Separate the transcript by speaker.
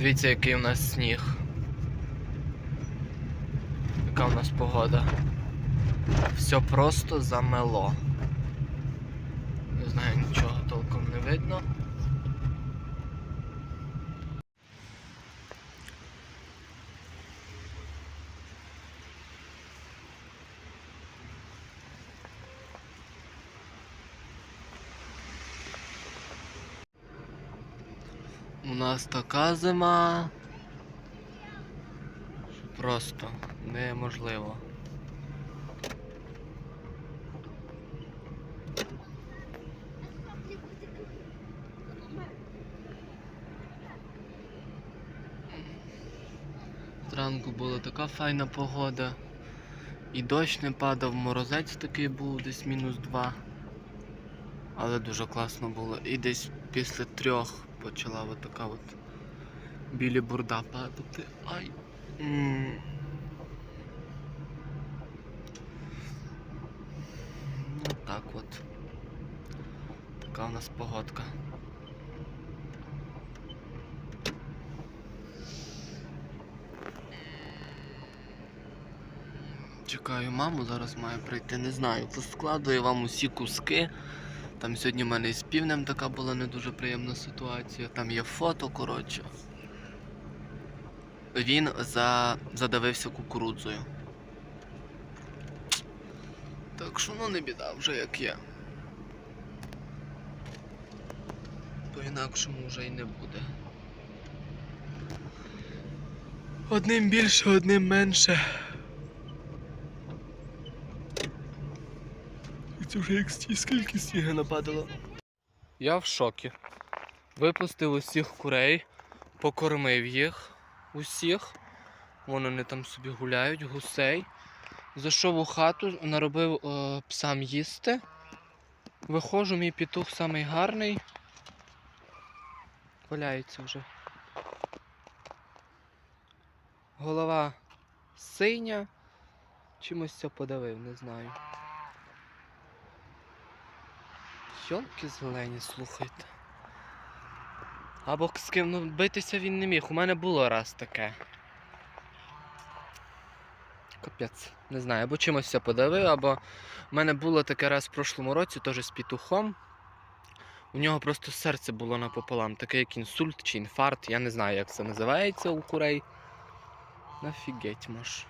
Speaker 1: Дивіться, який у нас сніг. Яка у нас погода. Все просто замело. Не знаю, нічого толком не видно. У нас така зима. що Просто неможливо. Зранку була така файна погода. І дощ не падав, морозець такий був, десь мінус два. Але дуже класно було. І десь після трьох почала от така от білі бурда падати. Ай. Так от. Така у нас погодка. Чекаю маму, зараз має прийти, не знаю. Поскладую вам усі куски. Там сьогодні в мене із півнем така була не дуже приємна ситуація. Там є фото, коротше. Він за... задавився кукурудзою. Так що ну не біда, вже як є. По-інакшому вже й не буде. Одним більше, одним менше. Це вже як скільки сніги нападало. Я в шокі. Випустив усіх курей, покормив їх усіх. Вон вони там собі гуляють, гусей. Зайшов у хату, наробив е, псам їсти. Виходжу, мій петух самий гарний. Валяється вже. Голова синя. Чимось це подавив, не знаю. Йолки зелені, слухайте. Або з ким ну, битися він не міг. У мене було раз таке. Капець. Не знаю, або чимось все подавив, або в мене було таке раз в прошлому році, теж з петухом. У нього просто серце було напополам, таке як інсульт чи інфаркт, я не знаю, як це називається у курей. Нафігеть мож.